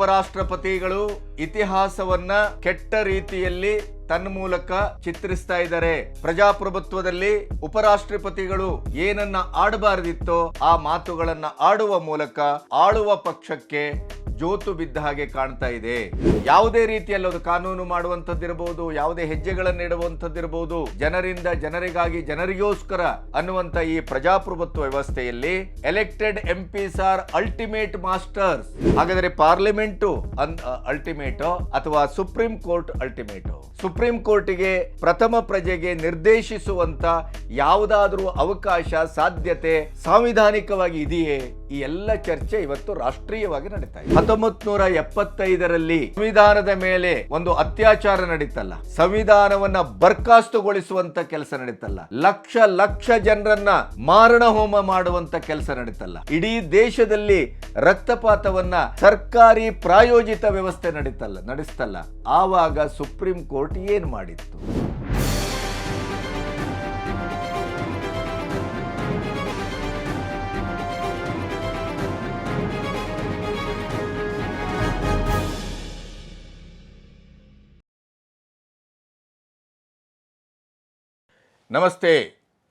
ಉಪರಾಷ್ಟ್ರಪತಿಗಳು ಇತಿಹಾಸವನ್ನ ಕೆಟ್ಟ ರೀತಿಯಲ್ಲಿ ತನ್ನ ಮೂಲಕ ಚಿತ್ರಿಸ್ತಾ ಇದ್ದಾರೆ. ಪ್ರಜಾಪ್ರಭುತ್ವದಲ್ಲಿ ಉಪರಾಷ್ಟ್ರಪತಿಗಳು ಏನನ್ನ ಆಡಬಾರದಿತ್ತೋ ಆ ಮಾತುಗಳನ್ನ ಆಡುವ ಮೂಲಕ ಆಳುವ ಪಕ್ಷಕ್ಕೆ ಜೋತು ಬಿದ್ದ ಹಾಗೆ ಕಾಣ್ತಾ ಇದೆ. ಯಾವುದೇ ರೀತಿಯಲ್ಲಿ ಅದು ಕಾನೂನು ಮಾಡುವಂತದ್ದಿರಬಹುದು ಯಾವುದೇ ಹೆಜ್ಜೆಗಳನ್ನು ಇಡುವಂತದ್ದಿರಬಹುದು ಜನರಿಂದ ಜನರಿಗಾಗಿ ಜನರಿಗೋಸ್ಕರ ಅನ್ನುವಂತ ಈ ಪ್ರಜಾಪ್ರಭುತ್ವ ವ್ಯವಸ್ಥೆಯಲ್ಲಿ elected M Ps are ultimate masters ಹಾಗಾದರೆ ಪಾರ್ಲಿಮೆಂಟ್ ಅಲ್ಟಿಮೇಟ್ ಅಥವಾ ಸುಪ್ರೀಂ ಕೋರ್ಟ್ ಅಲ್ಟಿಮೇಟ್ ಸುಪ್ರೀಂ ಕೋರ್ಟಿಗೆ ಪ್ರಥಮ ಪ್ರಜೆಗೆ ನಿರ್ದೇಶಿಸುವಂತ ಯಾವುದಾದ್ರೂ ಅವಕಾಶ, ಸಾಧ್ಯತೆ ಸಾಂವಿಧಾನಿಕವಾಗಿ ಇದೆಯೇ? ಈ ಎಲ್ಲ ಚರ್ಚೆ ಇವತ್ತು ರಾಷ್ಟ್ರೀಯವಾಗಿ ನಡೀತಾ ಇದೆ. ಹತ್ತೊಂಬತ್ ನೂರ ಎಪ್ಪತ್ತೈದರಲ್ಲಿ ಸಂವಿಧಾನದ ಮೇಲೆ ಒಂದು ಅತ್ಯಾಚಾರ ನಡೀತಲ್ಲ. ಸಂವಿಧಾನವನ್ನ ಬರ್ಖಾಸ್ತುಗೊಳಿಸುವಂತ ಕೆಲಸ ನಡೀತಲ್ಲ. ಲಕ್ಷ ಲಕ್ಷ ಜನರನ್ನ ಮಾರಣ ಹೋಮ ಮಾಡುವಂತ ಕೆಲಸ ನಡೀತಲ್ಲ. ಇಡೀ ದೇಶದಲ್ಲಿ ರಕ್ತಪಾತವನ್ನ ಸರ್ಕಾರಿ ಪ್ರಾಯೋಜಿತ ವ್ಯವಸ್ಥೆ ನಡೀತಲ್ಲ, ನಡೆಸ್ತಲ್ಲ. ಆವಾಗ ಸುಪ್ರೀಂ ಕೋರ್ಟ್ ಏನ್ ಮಾಡಿತ್ತು? ನಮಸ್ತೆ,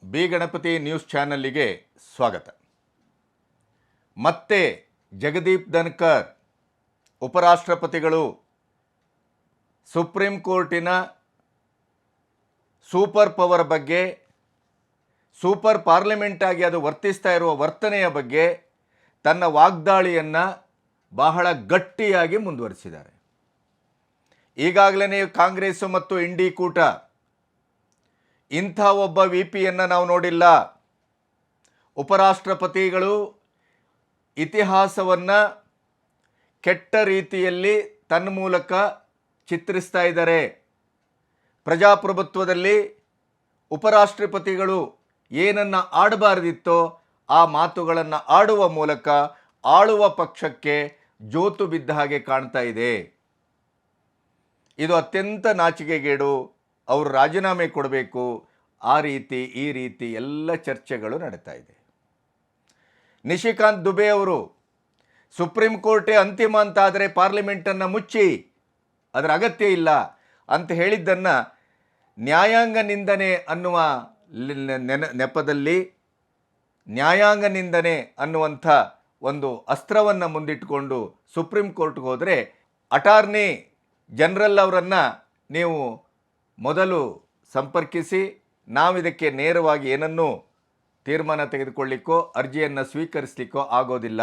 ಬಿ ಗಣಪತಿ ನ್ಯೂಸ್ ಚಾನಲ್ಲಿಗೆ ಸ್ವಾಗತ. ಮತ್ತೆ ಜಗದೀಪ್ ಧನ್ಕರ್, ಉಪರಾಷ್ಟ್ರಪತಿಗಳು, ಸುಪ್ರೀಂ ಕೋರ್ಟಿನ ಸೂಪರ್ ಪವರ್ ಬಗ್ಗೆ, ಸೂಪರ್ ಪಾರ್ಲಿಮೆಂಟ್ ಆಗಿ ಅದು ವರ್ತಿಸ್ತಾ ಇರುವ ವರ್ತನೆಯ ಬಗ್ಗೆ ತನ್ನ ವಾಗ್ದಾಳಿಯನ್ನು ಬಹಳ ಗಟ್ಟಿಯಾಗಿ ಮುಂದುವರಿಸಿದ್ದಾರೆ. ಈಗಾಗಲೇ ಕಾಂಗ್ರೆಸ್ ಮತ್ತು ಇಂಡಿ ಕೂಟ ಇಂಥ ಒಬ್ಬ ವಿ ಪಿಯನ್ನು ನಾವು ನೋಡಿಲ್ಲ. ಉಪರಾಷ್ಟ್ರಪತಿಗಳು ಇತಿಹಾಸವನ್ನು ಕೆಟ್ಟ ರೀತಿಯಲ್ಲಿ ತನ್ನ ಮೂಲಕ ಚಿತ್ರಿಸ್ತಾ ಇದ್ದಾರೆ. ಪ್ರಜಾಪ್ರಭುತ್ವದಲ್ಲಿ ಉಪರಾಷ್ಟ್ರಪತಿಗಳು ಏನನ್ನು ಆಡಬಾರದಿತ್ತೋ ಆ ಮಾತುಗಳನ್ನು ಆಡುವ ಮೂಲಕ ಆಳುವ ಪಕ್ಷಕ್ಕೆ ಜೋತು ಬಿದ್ದ ಹಾಗೆ ಕಾಣ್ತಾ ಇದೆ. ಇದು ಅತ್ಯಂತ ನಾಚಿಕೆಗೇಡು. ಅವರು ರಾಜೀನಾಮೆ ಕೊಡಬೇಕು. ಆ ರೀತಿ, ಈ ರೀತಿ ಎಲ್ಲ ಚರ್ಚೆಗಳು ನಡೀತಾ ಇದೆ. ನಿಶಿಕಾಂತ್ ದುಬೆ ಅವರು, ಸುಪ್ರೀಂ ಕೋರ್ಟೇ ಅಂತಿಮ ಅಂತ ಆದರೆ ಪಾರ್ಲಿಮೆಂಟನ್ನು ಮುಚ್ಚಿ, ಅದರ ಅಗತ್ಯ ಇಲ್ಲ ಅಂತ ಹೇಳಿದ್ದನ್ನು ನ್ಯಾಯಾಂಗ ನಿಂದನೆ ಅನ್ನುವ ನೆನ, ನೆಪದಲ್ಲಿ ನ್ಯಾಯಾಂಗ ನಿಂದನೆ ಅನ್ನುವಂಥ ಒಂದು ಅಸ್ತ್ರವನ್ನು ಮುಂದಿಟ್ಟುಕೊಂಡು ಸುಪ್ರೀಂ ಕೋರ್ಟ್ಗೆ ಹೋದರೆ ಅಟಾರ್ನಿ ಜನರಲ್ ಅವರನ್ನು ನೀವು ಮೊದಲು ಸಂಪರ್ಕಿಸಿ ನಾವಿದಕ್ಕೆ ನೇರವಾಗಿ ಏನನ್ನೂ ತೀರ್ಮಾನ ತೆಗೆದುಕೊಳ್ಳಿಕ್ಕೋ, ಅರ್ಜಿಯನ್ನು ಸ್ವೀಕರಿಸಲಿಕ್ಕೋ ಆಗೋದಿಲ್ಲ.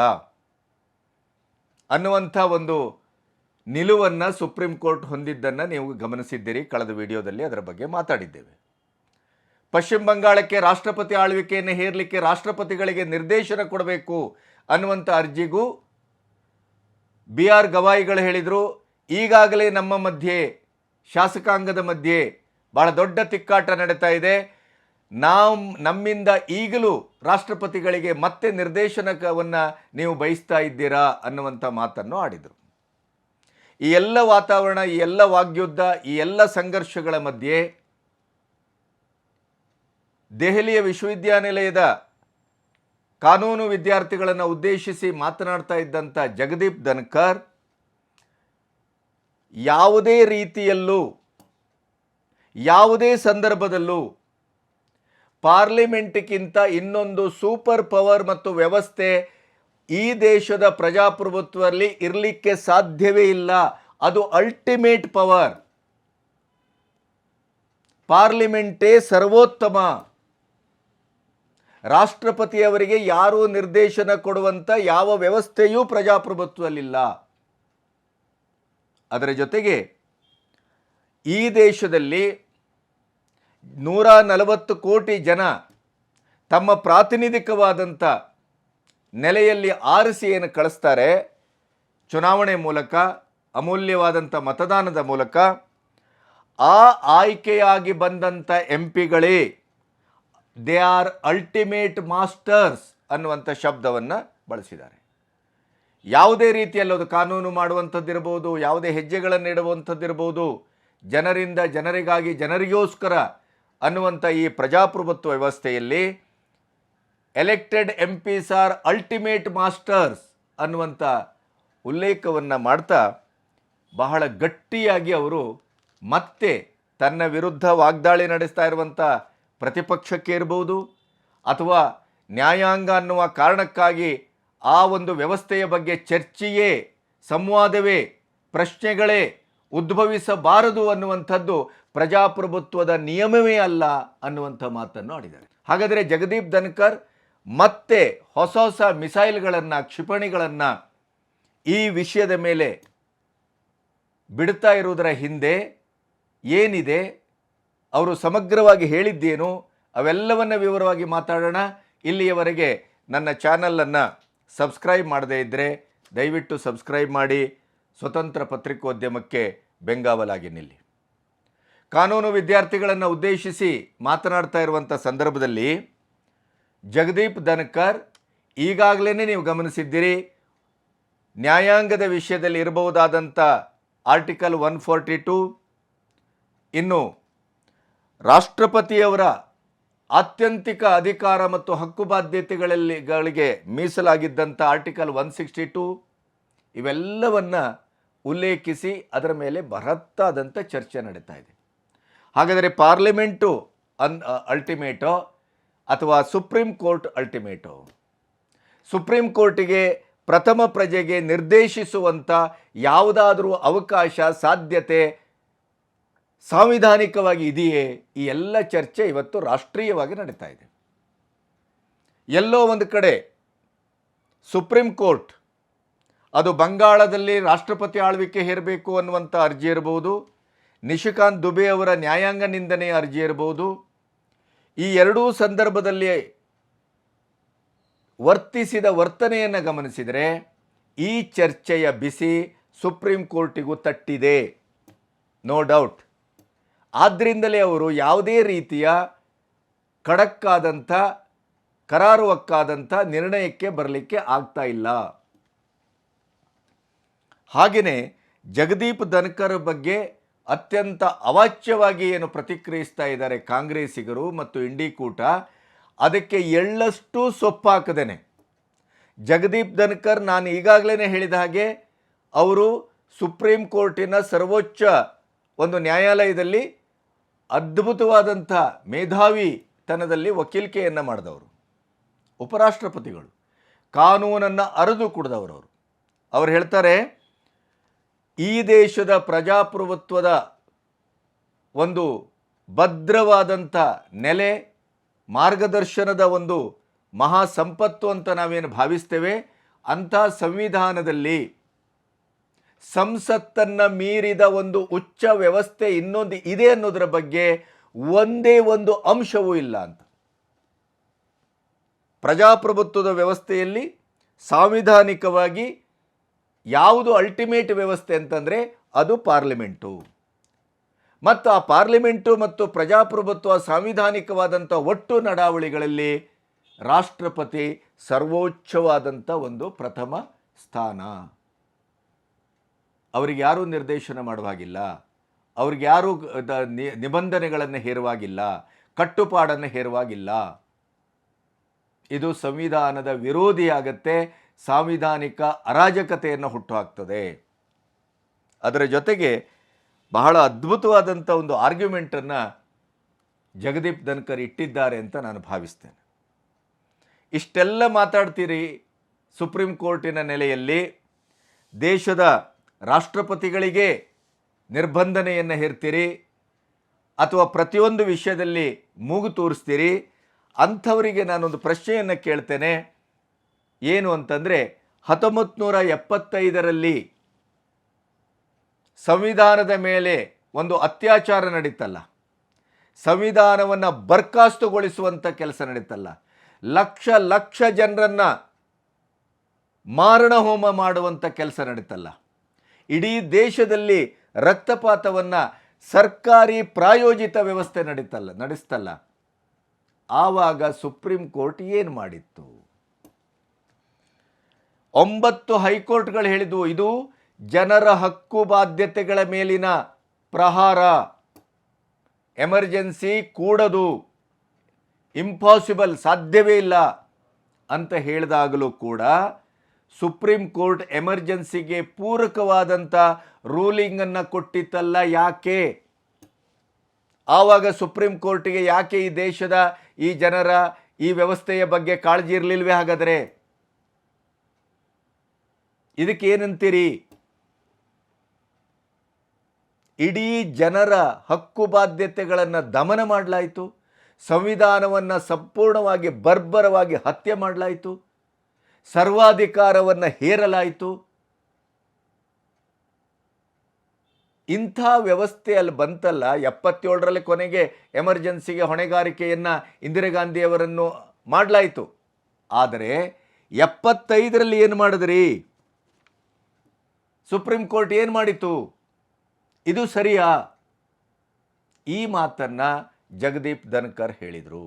ಅನ್ನುವಂಥ ಒಂದು ನಿಲುವನ್ನು ಸುಪ್ರೀಂ ಕೋರ್ಟ್ ಹೊಂದಿದ್ದನ್ನು ನೀವು ಗಮನಿಸಿದ್ದೀರಿ. ಕಳೆದ ವಿಡಿಯೋದಲ್ಲಿ ಅದರ ಬಗ್ಗೆ ಮಾತಾಡಿದ್ದೇವೆ. ಪಶ್ಚಿಮ ಬಂಗಾಳಕ್ಕೆ ರಾಷ್ಟ್ರಪತಿ ಆಳ್ವಿಕೆಯನ್ನು ಹೇರಲಿಕ್ಕೆ ರಾಷ್ಟ್ರಪತಿಗಳಿಗೆ ನಿರ್ದೇಶನ ಕೊಡಬೇಕು ಅನ್ನುವಂಥ ಅರ್ಜಿಗೂ ಬಿ ಆರ್ ಗವಾಯಿಗಳು ಹೇಳಿದರು. ಈಗಾಗಲೇ ನಮ್ಮ ಮಧ್ಯೆ, ಶಾಸಕಾಂಗದ ಮಧ್ಯೆ ಬಹಳ ದೊಡ್ಡ ತಿಕ್ಕಾಟ ನಡೀತಾ ಇದೆ. ನಾವು, ನಮ್ಮಿಂದ ಈಗಲೂ ರಾಷ್ಟ್ರಪತಿಗಳಿಗೆ ಮತ್ತೆ ನಿರ್ದೇಶನವನ್ನು ನೀವು ಬಯಸ್ತಾ ಇದ್ದೀರಾ ಅನ್ನುವಂಥ ಮಾತನ್ನು ಆಡಿದರು. ಈ ಎಲ್ಲ ವಾತಾವರಣ, ಈ ಎಲ್ಲ ವಾಗ್ಯುದ್ಧ, ಈ ಎಲ್ಲ ಸಂಘರ್ಷಗಳ ಮಧ್ಯೆ ದೆಹಲಿಯ ವಿಶ್ವವಿದ್ಯಾನಿಲಯದ ಕಾನೂನು ವಿದ್ಯಾರ್ಥಿಗಳನ್ನು ಉದ್ದೇಶಿಸಿ ಮಾತನಾಡ್ತಾ ಇದ್ದಂಥ ಜಗದೀಪ್ ಧನ್ಕರ್, ಯಾವುದೇ ರೀತಿಯಲ್ಲೂ ಯಾವುದೇ ಸಂದರ್ಭದಲ್ಲೂ ಪಾರ್ಲಿಮೆಂಟ್ಗಿಂತ ಇನ್ನೊಂದು ಸೂಪರ್ ಪವರ್ ಮತ್ತು ವ್ಯವಸ್ಥೆ ಈ ದೇಶದ ಪ್ರಜಾಪ್ರಭುತ್ವದಲ್ಲಿ ಇರಲಿಕ್ಕೆ ಸಾಧ್ಯವೇ ಇಲ್ಲ. ಅದು ಅಲ್ಟಿಮೇಟ್ ಪವರ್ ಪಾರ್ಲಿಮೆಂಟೇ ಸರ್ವೋತ್ತಮ. ರಾಷ್ಟ್ರಪತಿಯವರಿಗೆ ಯಾರೂ ನಿರ್ದೇಶನ ಕೊಡುವಂಥ ಯಾವ ವ್ಯವಸ್ಥೆಯೂ ಪ್ರಜಾಪ್ರಭುತ್ವದಲ್ಲಿಲ್ಲ ಅದರ ಜೊತೆಗೆ ಈ ದೇಶದಲ್ಲಿ ನೂರ ನಲವತ್ತು ಕೋಟಿ ಜನ ತಮ್ಮ ಪ್ರಾತಿನಿಧಿಕವಾದಂಥ ನೆಲೆಯಲ್ಲಿ ಆರಿಸಿಯನ್ನು ಏನು ಕಳಿಸ್ತಾರೆ. ಚುನಾವಣೆ ಮೂಲಕ ಅಮೂಲ್ಯವಾದಂಥ ಮತದಾನದ ಮೂಲಕ. ಆ ಆಯ್ಕೆಯಾಗಿ ಬಂದಂಥ ಎಂ ಪಿಗಳೇ ದೇ ಆರ್ ಅಲ್ಟಿಮೇಟ್ ಮಾಸ್ಟರ್ಸ್ ಅನ್ನುವಂಥ ಶಬ್ದವನ್ನು ಬಳಸಿದ್ದಾರೆ. ಯಾವುದೇ ರೀತಿಯಲ್ಲಿ ಅದು ಕಾನೂನು ಮಾಡುವಂಥದ್ದಿರ್ಬೋದು, ಯಾವುದೇ ಹೆಜ್ಜೆಗಳನ್ನು ಇಡುವಂಥದ್ದಿರ್ಬೋದು, ಜನರಿಂದ ಜನರಿಗಾಗಿ ಜನರಿಗೋಸ್ಕರ ಅನ್ನುವಂಥ ಈ ಪ್ರಜಾಪ್ರಭುತ್ವ ವ್ಯವಸ್ಥೆಯಲ್ಲಿ elected M Ps are ultimate masters ಅನ್ನುವಂಥ ಉಲ್ಲೇಖವನ್ನು ಮಾಡ್ತಾ ಬಹಳ ಗಟ್ಟಿಯಾಗಿ ಅವರು ಮತ್ತೆ ತನ್ನ ವಿರುದ್ಧ ವಾಗ್ದಾಳಿ ನಡೆಸ್ತಾ ಇರುವಂಥ ಪ್ರತಿಪಕ್ಷಕ್ಕೆ ಇರ್ಬೋದು ಅಥವಾ ನ್ಯಾಯಾಂಗ ಅನ್ನುವ ಕಾರಣಕ್ಕಾಗಿ ಆ ಒಂದು ವ್ಯವಸ್ಥೆಯ ಬಗ್ಗೆ ಚರ್ಚೆಯೇ, ಸಂವಾದವೇ, ಪ್ರಶ್ನೆಗಳೇ ಉದ್ಭವಿಸಬಾರದು ಅನ್ನುವಂಥದ್ದು ಪ್ರಜಾಪ್ರಭುತ್ವದ ನಿಯಮವೇ ಅಲ್ಲ ಅನ್ನುವಂಥ ಮಾತನ್ನು ಆಡಿದ್ದಾರೆ. ಹಾಗಾದರೆ ಜಗದೀಪ್ ಧನ್ಕರ್ ಮತ್ತೆ ಹೊಸ ಹೊಸ ಮಿಸೈಲ್ಗಳನ್ನು, ಕ್ಷಿಪಣಿಗಳನ್ನು ಈ ವಿಷಯದ ಮೇಲೆ ಬಿಡ್ತಾ ಇರುವುದರ ಹಿಂದೆ ಏನಿದೆ, ಅವರು ಸಮಗ್ರವಾಗಿ ಹೇಳಿದ್ದೇನು, ಅವೆಲ್ಲವನ್ನ ವಿವರವಾಗಿ ಮಾತಾಡೋಣ. ಇಲ್ಲಿಯವರೆಗೆ ನನ್ನ ಚಾನಲನ್ನು ಸಬ್ಸ್ಕ್ರೈಬ್ ಮಾಡದೇ ಇದ್ದರೆ ದಯವಿಟ್ಟು ಸಬ್ಸ್ಕ್ರೈಬ್ ಮಾಡಿ. ಸ್ವತಂತ್ರ ಪತ್ರಿಕೋದ್ಯಮಕ್ಕೆ ಬೆಂಗಾವಲಾಗಿ ನಿಲ್ಲಿ. ಕಾನೂನು ವಿದ್ಯಾರ್ಥಿಗಳನ್ನು ಉದ್ದೇಶಿಸಿ ಮಾತನಾಡ್ತಾ ಇರುವಂಥ ಸಂದರ್ಭದಲ್ಲಿ ಜಗದೀಪ್ ಧನ್ಕರ್ ಈಗಾಗಲೇ ನೀವು ಗಮನಿಸಿದ್ದೀರಿ, ನ್ಯಾಯಾಂಗದ ವಿಷಯದಲ್ಲಿ ಇರಬಹುದಾದಂಥ ಆರ್ಟಿಕಲ್ ಒನ್ ಫೋರ್ಟಿ ಟು ಇನ್ನು ರಾಷ್ಟ್ರಪತಿಯವರ ಆತ್ಯಂತಿಕ ಅಧಿಕಾರ ಮತ್ತು ಹಕ್ಕು ಬಾಧ್ಯತೆಗಳಲ್ಲಿ ಗಳಿಗೆ ಮೀಸಲಾಗಿದ್ದಂಥ ಆರ್ಟಿಕಲ್ ಒನ್ ಸಿಕ್ಸ್ಟಿ ಟು ಇವೆಲ್ಲವನ್ನು ಉಲ್ಲೇಖಿಸಿ ಅದರ ಮೇಲೆ ಬೃಹತ್ತಾದಂಥ ಚರ್ಚೆ ನಡೀತಾ ಇದೆ. ಹಾಗಾದರೆ ಪಾರ್ಲಿಮೆಂಟು ಅನ್ ಅಲ್ಟಿಮೇಟೋ ಅಥವಾ ಸುಪ್ರೀಂ ಕೋರ್ಟ್ ಅಲ್ಟಿಮೇಟೋ? ಸುಪ್ರೀಂ ಕೋರ್ಟಿಗೆ ಪ್ರಥಮ ಪ್ರಜೆಗೆ ನಿರ್ದೇಶಿಸುವಂಥ ಯಾವುದಾದರೂ ಅವಕಾಶ, ಸಾಧ್ಯತೆ ಸಾಂವಿಧಾನಿಕವಾಗಿ ಇದೆಯೇ? ಈ ಎಲ್ಲ ಚರ್ಚೆ ಇವತ್ತು ರಾಷ್ಟ್ರೀಯವಾಗಿ ನಡೀತಾ ಇದೆ. ಎಲ್ಲೋ ಒಂದು ಕಡೆ ಸುಪ್ರೀಂ ಕೋರ್ಟ್ ಅದು ಬಂಗಾಳದಲ್ಲಿ ರಾಷ್ಟ್ರಪತಿ ಆಳ್ವಿಕೆ ಹೇರಬೇಕು ಅನ್ನುವಂಥ ಅರ್ಜಿ ಇರಬಹುದು ನಿಶಿಕಾಂತ್ ದುಬೆ ಅವರ ನ್ಯಾಯಾಂಗ ನಿಂದನೆಯ ಅರ್ಜಿ ಇರಬಹುದು ಈ ಎರಡೂ ಸಂದರ್ಭದಲ್ಲಿ ವರ್ತಿಸಿದ ವರ್ತನೆಯನ್ನು ಗಮನಿಸಿದರೆ ಈ ಚರ್ಚೆಯ ಬಿಸಿ ಸುಪ್ರೀಂ ಕೋರ್ಟಿಗೂ ತಟ್ಟಿದೆ. ನೋ ಡೌಟ್ ಆದ್ದರಿಂದಲೇ ಅವರು ಯಾವುದೇ ರೀತಿಯ ಖಡಕ್ಕಾದಂಥ, ಕರಾರುವಕ್ಕಾದಂಥ ನಿರ್ಣಯಕ್ಕೆ ಬರಲಿಕ್ಕೆ ಆಗ್ತಾ ಇಲ್ಲ. ಹಾಗೆಯೇ ಜಗದೀಪ್ ಧನ್ಕರ್ ಬಗ್ಗೆ ಅತ್ಯಂತ ಅವಾಚ್ಯವಾಗಿ ಏನು ಪ್ರತಿಕ್ರಿಯಿಸ್ತಾ ಇದ್ದಾರೆ ಕಾಂಗ್ರೆಸ್ಸಿಗರು ಮತ್ತು ಇಂಡಿಕೂಟ ಅದಕ್ಕೆ ಎಳ್ಳಷ್ಟು ಸೊಪ್ಪಾಕದೇನೆ. ಜಗದೀಪ್ ಧನ್ಕರ್ ನಾನು ಈಗಾಗಲೇ ಹೇಳಿದ ಹಾಗೆ ಅವರು ಸುಪ್ರೀಂ ಕೋರ್ಟಿನ ಸರ್ವೋಚ್ಚ ಒಂದು ನ್ಯಾಯಾಲಯದಲ್ಲಿ ಅದ್ಭುತವಾದಂಥ ಮೇಧಾವಿತನದಲ್ಲಿ ವಕೀಲಿಕೆಯನ್ನು ಮಾಡಿದವರು, ಉಪರಾಷ್ಟ್ರಪತಿಗಳು. ಕಾನೂನನ್ನು ಅರಿದು ಕುಡಿದವರು ಅವರು ಹೇಳ್ತಾರೆ ಈ ದೇಶದ ಪ್ರಜಾಪ್ರಭುತ್ವದ ಒಂದು ಭದ್ರವಾದಂಥ ನೆಲೆ, ಮಾರ್ಗದರ್ಶನದ ಒಂದು ಮಹಾ ಸಂಪತ್ತು ಅಂತ ನಾವೇನು ಭಾವಿಸ್ತೇವೆ? ಅಂಥ ಸಂವಿಧಾನದಲ್ಲಿ ಸಂಸತ್ತನ್ನು ಮೀರಿದ ಒಂದು ಉಚ್ಚ ವ್ಯವಸ್ಥೆ ಇನ್ನೊಂದು ಇದೆ ಅನ್ನೋದರ ಬಗ್ಗೆ ಒಂದೇ ಒಂದು ಅಂಶವೂ ಇಲ್ಲ ಅಂತ. ಪ್ರಜಾಪ್ರಭುತ್ವದ ವ್ಯವಸ್ಥೆಯಲ್ಲಿ ಸಾಂವಿಧಾನಿಕವಾಗಿ ಯಾವುದು ಅಲ್ಟಿಮೇಟ್ ವ್ಯವಸ್ಥೆ ಅಂತಂದರೆ ಅದು ಪಾರ್ಲಿಮೆಂಟು ಮತ್ತು ಆ ಪಾರ್ಲಿಮೆಂಟು ಮತ್ತು ಪ್ರಜಾಪ್ರಭುತ್ವ ಸಾಂವಿಧಾನಿಕವಾದಂಥ ಒಟ್ಟು ನಡಾವಳಿಗಳಲ್ಲಿ ರಾಷ್ಟ್ರಪತಿ ಸರ್ವೋಚ್ಚವಾದಂಥ ಒಂದು ಪ್ರಥಮ ಸ್ಥಾನ. ಅವರಿಗೆ ಯಾರೂ ನಿರ್ದೇಶನ ಮಾಡುವಾಗಿಲ್ಲ, ಅವ್ರಿಗೆ ಯಾರೂ ನಿಬಂಧನೆಗಳನ್ನು ಹೇರುವಾಗಿಲ್ಲ, ಕಟ್ಟುಪಾಡನ್ನು ಹೇರುವಾಗಿಲ್ಲ. ಇದು ಸಂವಿಧಾನದ ವಿರೋಧಿಯಾಗತ್ತೆ ಸಾಂವಿಧಾನಿಕ ಅರಾಜಕತೆಯನ್ನು ಹುಟ್ಟುಹಾಕ್ತದೆ. ಅದರ ಜೊತೆಗೆ ಬಹಳ ಅದ್ಭುತವಾದಂಥ ಒಂದು ಆರ್ಗ್ಯುಮೆಂಟನ್ನು ಜಗದೀಪ್ ಧನ್ಕರ್ ಇಟ್ಟಿದ್ದಾರೆ ಅಂತ ನಾನು ಭಾವಿಸ್ತೇನೆ. ಇಷ್ಟೆಲ್ಲ ಮಾತಾಡ್ತೀರಿ ಸುಪ್ರೀಂ ಕೋರ್ಟಿನ ನೆಲೆಯಲ್ಲಿ ದೇಶದ ರಾಷ್ಟ್ರಪತಿಗಳಿಗೆ ನಿರ್ಬಂಧನೆಯನ್ನು ಹೇರ್ತೀರಿ ಅಥವಾ ಪ್ರತಿಯೊಂದು ವಿಷಯದಲ್ಲಿ ಮೂಗು ತೋರಿಸ್ತೀರಿ, ಅಂಥವರಿಗೆ ನಾನೊಂದು ಪ್ರಶ್ನೆಯನ್ನು ಕೇಳ್ತೇನೆ. ಏನು ಅಂತಂದರೆ ಹತ್ತೊಂಬತ್ತು ನೂರ ಎಪ್ಪತ್ತೈದರಲ್ಲಿ ಸಂವಿಧಾನದ ಮೇಲೆ ಒಂದು ಅತ್ಯಾಚಾರ ನಡೀತಲ್ಲ. ಸಂವಿಧಾನವನ್ನು ಬರ್ಖಾಸ್ತುಗೊಳಿಸುವಂಥ ಕೆಲಸ ನಡೀತಲ್ಲ. ಲಕ್ಷ ಲಕ್ಷ ಜನರನ್ನು ಮಾರಣ ಹೋಮ ಮಾಡುವಂಥ ಕೆಲಸ ನಡೀತಲ್ಲ. ಇಡೀ ದೇಶದಲ್ಲಿ ರಕ್ತಪಾತವನ್ನು ಸರ್ಕಾರಿ ಪ್ರಾಯೋಜಿತ ವ್ಯವಸ್ಥೆ ನಡೀತಲ್ಲ, ನಡೆಸ್ತಲ್ಲ. ಆವಾಗ ಸುಪ್ರೀಂ ಕೋರ್ಟ್ ಏನು ಮಾಡಿತ್ತು? ಒಂಬತ್ತು ಹೈಕೋರ್ಟ್ಗಳು ಹೇಳಿದ್ವು, ಇದು ಜನರ ಹಕ್ಕು ಬಾಧ್ಯತೆಗಳ ಮೇಲಿನ ಪ್ರಹಾರ. ಎಮರ್ಜೆನ್ಸಿ ಕೂಡದು. ಇಂಪಾಸಿಬಲ್, ಸಾಧ್ಯವೇ ಇಲ್ಲ ಅಂತ ಹೇಳಿದಾಗಲೂ ಕೂಡ ಸುಪ್ರೀಂ ಕೋರ್ಟ್ ಎಮರ್ಜೆನ್ಸಿಗೆ ಪೂರಕವಾದಂಥ ರೂಲಿಂಗನ್ನು ಕೊಟ್ಟಿತ್ತಲ್ಲ ಯಾಕೆ? ಆವಾಗ ಸುಪ್ರೀಂ ಕೋರ್ಟಿಗೆ ಯಾಕೆ ಈ ದೇಶದ ಈ ಜನರ ಈ ವ್ಯವಸ್ಥೆಯ ಬಗ್ಗೆ ಕಾಳಜಿ ಇರಲಿಲ್ವೇ ಹಾಗಾದರೆ? ಇದಕ್ಕೆ ಏನಂತೀರಿ ಇಡೀ ಜನರ ಹಕ್ಕು ಬಾಧ್ಯತೆಗಳನ್ನು ದಮನ ಮಾಡಲಾಯಿತು, ಸಂವಿಧಾನವನ್ನು ಸಂಪೂರ್ಣವಾಗಿ ಬರ್ಬರವಾಗಿ ಹತ್ಯೆ ಮಾಡಲಾಯಿತು, ಸರ್ವಾಧಿಕಾರವನ್ನು ಹೇರಲಾಯಿತು. ಇಂಥ ವ್ಯವಸ್ಥೆ ಅಲ್ಲಿ ಬಂತಲ್ಲ, ಎಪ್ಪತ್ತೇಳರಲ್ಲಿ ಕೊನೆಗೆ ಎಮರ್ಜೆನ್ಸಿಗೆ ಹೊಣೆಗಾರಿಕೆಯನ್ನು ಇಂದಿರಾ ಗಾಂಧಿಯವರನ್ನು ಮಾಡಲಾಯಿತು. ಆದರೆ ಎಪ್ಪತ್ತೈದರಲ್ಲಿ ಏನು ಮಾಡಿದ್ರಿ? ಸುಪ್ರೀಂ ಕೋರ್ಟ್ ಏನು ಮಾಡಿತು ಇದು ಸರಿಯಾ? ಈ ಮಾತನ್ನು ಜಗದೀಪ್ ಧನ್ಕರ್ ಹೇಳಿದರು.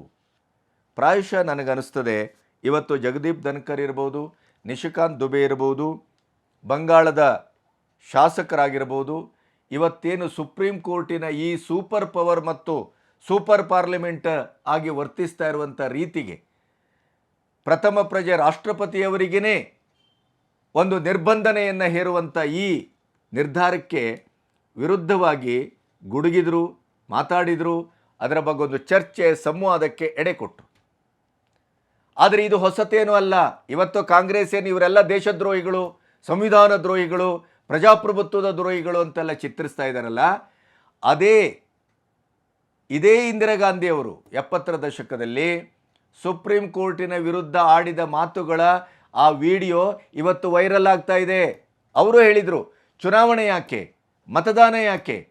ಪ್ರಾಯಶಃ ನನಗನ್ನಿಸ್ತದೆ, ಇವತ್ತು ಜಗದೀಪ್ ಧನ್ಕರ್ ಇರ್ಬೋದು, ನಿಶಿಕಾಂತ್ ದುಬೆ ಇರ್ಬೋದು, ಬಂಗಾಳದ ಶಾಸಕರಾಗಿರ್ಬೋದು, ಇವತ್ತೇನು ಸುಪ್ರೀಂ ಕೋರ್ಟಿನ ಈ ಸೂಪರ್ ಪವರ್ ಮತ್ತು ಸೂಪರ್ ಪಾರ್ಲಿಮೆಂಟ್ ಆಗಿ ವರ್ತಿಸ್ತಾ ಇರುವಂಥ ರೀತಿಗೆ ಪ್ರಥಮ ಪ್ರಜೆ ರಾಷ್ಟ್ರಪತಿಯವರಿಗೇ ಒಂದು ನಿರ್ಬಂಧನೆಯನ್ನು ಹೇರುವಂಥ ಈ ನಿರ್ಧಾರಕ್ಕೆ ವಿರುದ್ಧವಾಗಿ ಗುಡುಗಿದ್ರು, ಮಾತಾಡಿದರು, ಅದರ ಬಗ್ಗೆ ಒಂದು ಚರ್ಚೆ ಸಂವಾದಕ್ಕೆ ಎಡೆ ಕೊಟ್ಟರು ಆದರೆ ಇದು ಹೊಸತೇನೂ ಅಲ್ಲ. ಇವತ್ತು ಕಾಂಗ್ರೆಸ್ ಏನು ಇವರೆಲ್ಲ ದೇಶದ್ರೋಹಿಗಳು, ಸಂವಿಧಾನ ದ್ರೋಹಿಗಳು, ಪ್ರಜಾಪ್ರಭುತ್ವದ ದ್ರೋಹಿಗಳು ಅಂತೆಲ್ಲ ಚಿತ್ರಿಸ್ತಾ ಇದ್ದಾರಲ್ಲ. ಅದೇ, ಇದೇ ಇಂದಿರಾ ಗಾಂಧಿಯವರು ಎಪ್ಪತ್ತರ ದಶಕದಲ್ಲಿ ಸುಪ್ರೀಂ ಕೋರ್ಟಿನ ವಿರುದ್ಧ ಆಡಿದ ಮಾತುಗಳ ಆ ವಿಡಿಯೋ ಇವತ್ತು ವೈರಲ್ ಆಗ್ತಾ ಇದೆ. ಅವರು ಹೇಳಿದರು, ಚುನಾವಣೆ ಯಾಕೆ? ಮತದಾನ ಯಾಕೆ?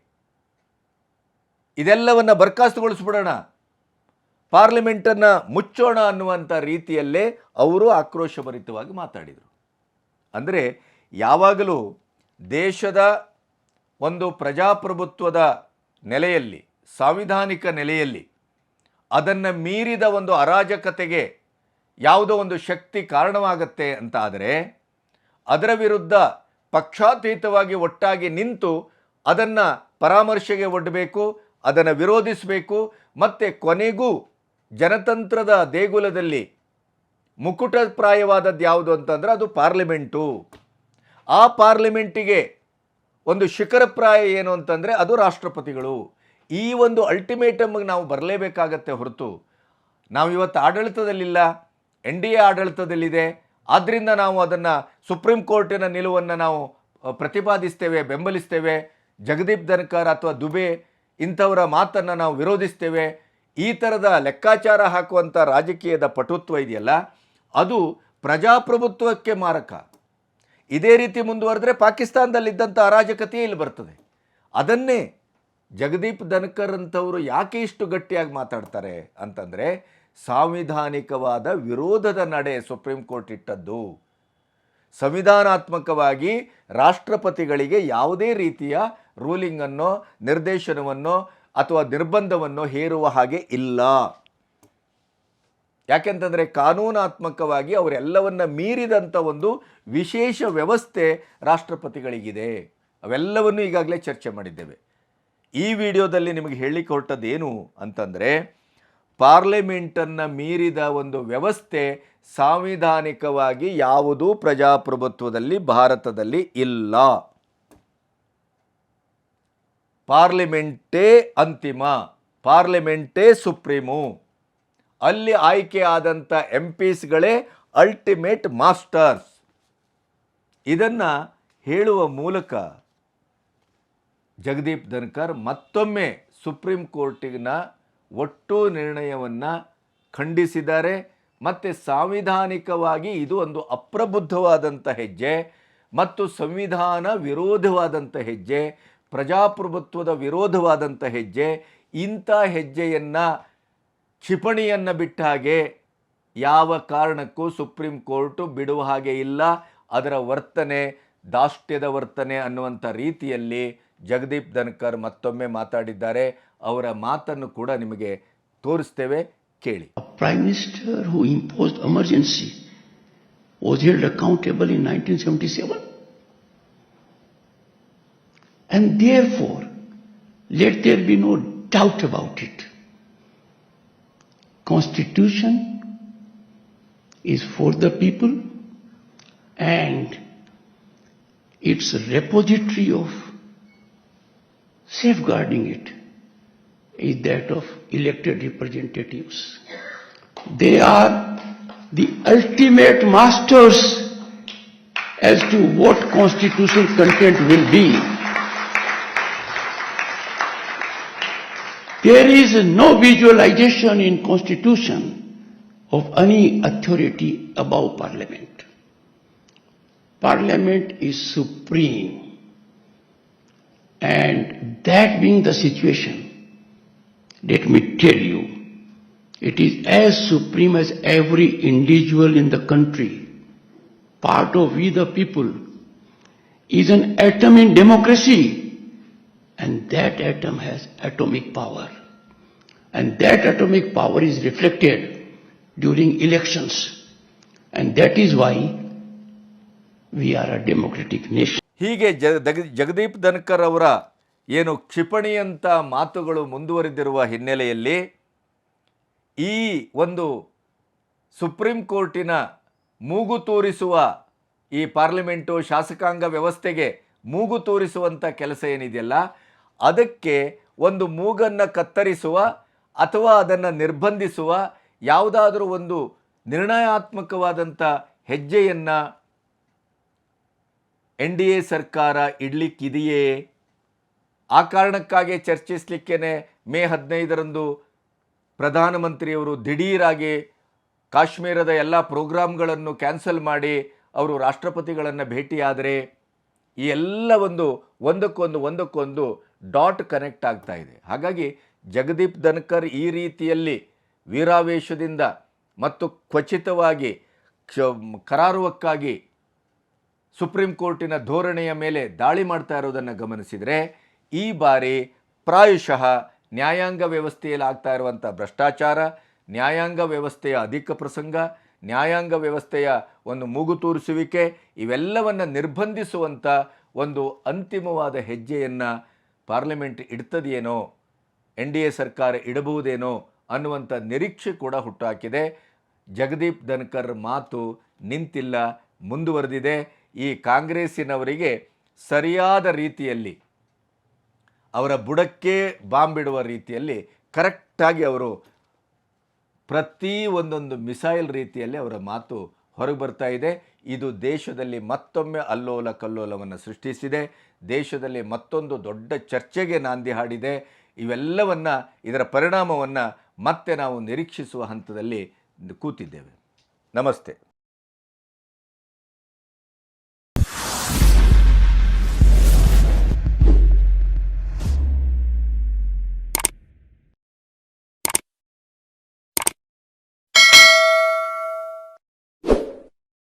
ಇದೆಲ್ಲವನ್ನು ಬರ್ಖಾಸ್ತುಗೊಳಿಸ್ಬಿಡೋಣ ಪಾರ್ಲಿಮೆಂಟನ್ನು ಮುಚ್ಚೋಣ ಅನ್ನುವಂಥ ರೀತಿಯಲ್ಲೇ ಅವರು ಆಕ್ರೋಶಭರಿತವಾಗಿ ಮಾತಾಡಿದರು. ಅಂದರೆ ಯಾವಾಗಲೂ ದೇಶದ ಒಂದು ಪ್ರಜಾಪ್ರಭುತ್ವದ ನೆಲೆಯಲ್ಲಿ, ಸಾಂವಿಧಾನಿಕ ನೆಲೆಯಲ್ಲಿ ಅದನ್ನು ಮೀರಿದ ಒಂದು ಅರಾಜಕತೆಗೆ ಯಾವುದೋ ಒಂದು ಶಕ್ತಿ ಕಾರಣವಾಗತ್ತೆ ಅಂತ ಆದರೆ ಅದರ ವಿರುದ್ಧ ಪಕ್ಷಾತೀತವಾಗಿ ಒಟ್ಟಾಗಿ ನಿಂತು ಅದನ್ನು ಪರಾಮರ್ಶೆಗೆ ಒಡ್ಡಬೇಕು ಅದನ್ನು ವಿರೋಧಿಸಬೇಕು, ಮತ್ತು ಕೊನೆಗೂ ಜನತಂತ್ರದ ದೇಗುಲದಲ್ಲಿ ಮುಕುಟಪ್ರಾಯವಾದದ್ದು ಯಾವುದು ಅಂತಂದ್ರೆ ಅದು ಪಾರ್ಲಿಮೆಂಟು. ಆ ಪಾರ್ಲಿಮೆಂಟಿಗೆ ಒಂದು ಶಿಖರಪ್ರಾಯ ಏನು ಅಂತಂದರೆ ಅದು ರಾಷ್ಟ್ರಪತಿಗಳು. ಈ ಒಂದು ಅಲ್ಟಿಮೇಟಮ್ಗೆ ನಾವು ಬರಲೇಬೇಕಾಗತ್ತೆ ಹೊರತು. ನಾವು ಇವತ್ತು ಆಡಳಿತದಲ್ಲಿಲ್ಲ. ಎನ್ ಡಿ ಎ ಆಡಳಿತದಲ್ಲಿದೆ. ಆದ್ದರಿಂದ ನಾವು ಅದನ್ನು ಸುಪ್ರೀಂ ಕೋರ್ಟಿನ ನಿಲುವನ್ನು ನಾವು ಪ್ರತಿಪಾದಿಸ್ತೇವೆ, ಬೆಂಬಲಿಸ್ತೇವೆ. ಜಗದೀಪ್ ಧನ್ಕರ್ ಅಥವಾ ದುಬೆ ಇಂಥವರ ಮಾತನ್ನು ನಾವು ವಿರೋಧಿಸ್ತೇವೆ. ಈ ಥರದ ಲೆಕ್ಕಾಚಾರ ಹಾಕುವಂಥ ರಾಜಕೀಯದ ಪಟುತ್ವ ಇದೆಯಲ್ಲ, ಅದು ಪ್ರಜಾಪ್ರಭುತ್ವಕ್ಕೆ ಮಾರಕ. ಇದೇ ರೀತಿ ಮುಂದುವರೆದ್ರೆ ಪಾಕಿಸ್ತಾನದಲ್ಲಿದ್ದಂಥ ಅರಾಜಕತೆಯೇ ಇಲ್ಲಿ ಬರ್ತದೆ. ಅದನ್ನೇ ಜಗದೀಪ್ ಧನ್ಕರ್ ಅಂಥವರು ಯಾಕೆ ಇಷ್ಟು ಗಟ್ಟಿಯಾಗಿ ಮಾತಾಡ್ತಾರೆ ಅಂತಂದರೆ ಸಾಂವಿಧಾನಿಕವಾದ ವಿರೋಧದ ನಡೆ ಸುಪ್ರೀಂ ಕೋರ್ಟ್ ಇಟ್ಟದ್ದು. ಸಂವಿಧಾನಾತ್ಮಕವಾಗಿ ರಾಷ್ಟ್ರಪತಿಗಳಿಗೆ ಯಾವುದೇ ರೀತಿಯ ರೂಲಿಂಗನ್ನು ನಿರ್ದೇಶನವನ್ನು ಅಥವಾ ನಿರ್ಬಂಧವನ್ನು ಹೇರುವ ಹಾಗೆ ಇಲ್ಲ. ಯಾಕೆಂತಂದರೆ ಕಾನೂನಾತ್ಮಕವಾಗಿ ಅವರೆಲ್ಲವನ್ನ ಮೀರಿದಂಥ ಒಂದು ವಿಶೇಷ ವ್ಯವಸ್ಥೆ ರಾಷ್ಟ್ರಪತಿಗಳಿಗಿದೆ. ಅವೆಲ್ಲವನ್ನು ಈಗಾಗಲೇ ಚರ್ಚೆ ಮಾಡಿದ್ದೇವೆ. ಈ ವಿಡಿಯೋದಲ್ಲಿ ನಿಮಗೆ ಹೇಳಿಕೊಟ್ಟದ್ದೇನು ಅಂತಂದರೆ ಪಾರ್ಲಿಮೆಂಟನ್ನು ಮೀರಿದ ಒಂದು ವ್ಯವಸ್ಥೆ ಸಾಂವಿಧಾನಿಕವಾಗಿ ಯಾವುದೂ ಪ್ರಜಾಪ್ರಭುತ್ವದಲ್ಲಿ ಭಾರತದಲ್ಲಿ ಇಲ್ಲ. ಪಾರ್ಲಿಮೆಂಟೇ ಅಂತಿಮ, ಪಾರ್ಲಿಮೆಂಟೇ ಸುಪ್ರೀಮು. ಅಲ್ಲಿ ಆಯ್ಕೆ ಆದಂಥ ಎಂ ಪಿಸ್ಗಳೇ ಅಲ್ಟಿಮೇಟ್ ಮಾಸ್ಟರ್ಸ್. ಇದನ್ನು ಹೇಳುವ ಮೂಲಕ ಜಗದೀಪ್ ಧನ್ಕರ್ ಮತ್ತೊಮ್ಮೆ ಸುಪ್ರೀಂ ಕೋರ್ಟಿನ ಒಟ್ಟು ನಿರ್ಣಯವನ್ನು ಖಂಡಿಸಿದ್ದಾರೆ ಮತ್ತು ಸಾಂವಿಧಾನಿಕವಾಗಿ ಇದು ಒಂದು ಅಪ್ರಬುದ್ಧವಾದಂಥ ಹೆಜ್ಜೆ ಮತ್ತು ಸಂವಿಧಾನ ವಿರೋಧವಾದಂಥ ಹೆಜ್ಜೆ, ಪ್ರಜಾಪ್ರಭುತ್ವದ ವಿರೋಧವಾದಂಥ ಹೆಜ್ಜೆ, ಇಂಥ ಹೆಜ್ಜೆಯನ್ನು ಕ್ಷಿಪಣಿಯನ್ನು ಬಿಟ್ಟ ಹಾಗೆ ಯಾವ ಕಾರಣಕ್ಕೂ ಸುಪ್ರೀಂ ಕೋರ್ಟು ಬಿಡುವ ಹಾಗೆ ಇಲ್ಲ. ಅದರ ವರ್ತನೆ, ದಾಷ್ಟ್ಯದ ವರ್ತನೆ ಅನ್ನುವಂಥ ರೀತಿಯಲ್ಲಿ ಜಗದೀಪ್ ಧನ್ಕರ್ ಮತ್ತೊಮ್ಮೆ ಮಾತಾಡಿದ್ದಾರೆ. ಅವರ ಮಾತನ್ನು ಕೂಡ ನಿಮಗೆ ತೋರಿಸ್ತೇವೆ ಕೇಳಿ A prime minister who imposed emergency was held accountable in 1977. And therefore, let there be no doubt about it. Constitution is for the people and its repository of safeguarding it is that of elected representatives. They are the ultimate masters as to what constitutional content will be. There is no visualization in constitution of any authority above parliament. Parliament is supreme. And that being the situation, let me tell you, it is as supreme as every individual in the country, part of we the people, is an atom in democracy. And that atom has atomic power. And that atomic power is reflected during elections. And that is why we are a democratic nation. ಹೀಗೆ ಜ ದಗ- ಜಗದೀಪ್ ಧನ್ಕರ್ ಅವರ ಏನು ಕ್ಷಿಪಣಿಯಂಥ ಮಾತುಗಳು ಮುಂದುವರಿದಿರುವ ಹಿನ್ನೆಲೆಯಲ್ಲಿ ಈ ಒಂದು supreme ಕೋರ್ಟಿನ ಮೂಗು ತೋರಿಸುವ ಈ ಪಾರ್ಲಿಮೆಂಟು ಶಾಸಕಾಂಗ ವ್ಯವಸ್ಥೆಗೆ ಮೂಗು ತೋರಿಸುವಂಥ ಕೆಲಸ ಏನಿದೆಯಲ್ಲ, ಅದಕ್ಕೆ ಒಂದು ಮೂಗನ್ನು ಕತ್ತರಿಸುವ ಅಥವಾ ಅದನ್ನು ನಿರ್ಬಂಧಿಸುವ ಯಾವುದಾದರೂ ಒಂದು ನಿರ್ಣಯಾತ್ಮಕವಾದಂಥ ಹೆಜ್ಜೆಯನ್ನು ಎನ್ ಡಿ ಎ ಸರ್ಕಾರ ಇಡ್ಲಿಕ್ಕಿದೆಯೇ? ಆ ಕಾರಣಕ್ಕಾಗಿ ಚರ್ಚಿಸಲಿಕ್ಕೇ ಮೇ ಹದಿನೈದರಂದು ಪ್ರಧಾನಮಂತ್ರಿಯವರು ದಿಢೀರಾಗಿ ಕಾಶ್ಮೀರದ ಎಲ್ಲ ಪ್ರೋಗ್ರಾಮ್ಗಳನ್ನು ಕ್ಯಾನ್ಸಲ್ ಮಾಡಿ ಅವರು ರಾಷ್ಟ್ರಪತಿಗಳನ್ನು ಭೇಟಿಯಾದರೆ ಈ ಎಲ್ಲ ಒಂದು ಒಂದಕ್ಕೊಂದು ಒಂದಕ್ಕೊಂದು ಡಾಟ್ ಕನೆಕ್ಟ್ ಆಗ್ತಾ ಇದೆ. ಹಾಗಾಗಿ ಜಗದೀಪ್ ಧನ್ಕರ್ ಈ ರೀತಿಯಲ್ಲಿ ವೀರಾವೇಶದಿಂದ ಮತ್ತು ಖಚಿತವಾಗಿ ಕ್ಷ ಕರಾರುವಕ್ಕಾಗಿ ಸುಪ್ರೀಂ ಕೋರ್ಟಿನ ಧೋರಣೆಯ ಮೇಲೆ ದಾಳಿ ಮಾಡ್ತಾ ಇರೋದನ್ನು ಗಮನಿಸಿದರೆ ಈ ಬಾರಿ ಪ್ರಾಯಶಃ ನ್ಯಾಯಾಂಗ ವ್ಯವಸ್ಥೆಯಲ್ಲಿ ಆಗ್ತಾ ಇರುವಂಥ ಭ್ರಷ್ಟಾಚಾರ, ನ್ಯಾಯಾಂಗ ವ್ಯವಸ್ಥೆಯ ಅಧಿಕ ಪ್ರಸಂಗ, ನ್ಯಾಯಾಂಗ ವ್ಯವಸ್ಥೆಯ ಒಂದು ಮೂಗು ತೂರಿಸುವಿಕೆ ಇವೆಲ್ಲವನ್ನು ನಿರ್ಬಂಧಿಸುವಂಥ ಒಂದು ಅಂತಿಮವಾದ ಹೆಜ್ಜೆಯನ್ನು ಪಾರ್ಲಿಮೆಂಟ್ ಇಡ್ತದೆಯೇನೋ ಎನ್ ಡಿ ಎ ಸರ್ಕಾರ ಇಡಬಹುದೇನೋ ಅನ್ನುವಂಥ ನಿರೀಕ್ಷೆ ಕೂಡ ಹುಟ್ಟಾಕಿದೆ. ಜಗದೀಪ್ ಧನ್ಕರ್ ಮಾತು ನಿಂತಿಲ್ಲ, ಮುಂದುವರೆದಿದೆ. ಈ ಕಾಂಗ್ರೆಸ್ಸಿನವರಿಗೆ ಸರಿಯಾದ ರೀತಿಯಲ್ಲಿ ಅವರ ಬುಡಕ್ಕೆ ಬಾಂಬಿಡುವ ರೀತಿಯಲ್ಲಿ ಕರೆಕ್ಟಾಗಿ ಅವರು ಪ್ರತಿ ಒಂದೊಂದು ಮಿಸೈಲ್ ರೀತಿಯಲ್ಲಿ ಅವರ ಮಾತು ಹೊರಗೆ ಬರ್ತಾ ಇದೆ. ಇದು ದೇಶದಲ್ಲಿ ಮತ್ತೊಮ್ಮೆ ಅಲ್ಲೋಲ ಕಲ್ಲೋಲವನ್ನು ಸೃಷ್ಟಿಸಿದೆ. ದೇಶದಲ್ಲಿ ಮತ್ತೊಂದು ದೊಡ್ಡ ಚರ್ಚೆಗೆ ನಾಂದಿ ಹಾಡಿದೆ. ಇವೆಲ್ಲವನ್ನು, ಇದರ ಪರಿಣಾಮವನ್ನು ಮತ್ತೆ ನಾವು ನಿರೀಕ್ಷಿಸುವ ಹಂತದಲ್ಲಿ ಕೂತಿದ್ದೇವೆ. ನಮಸ್ತೆ.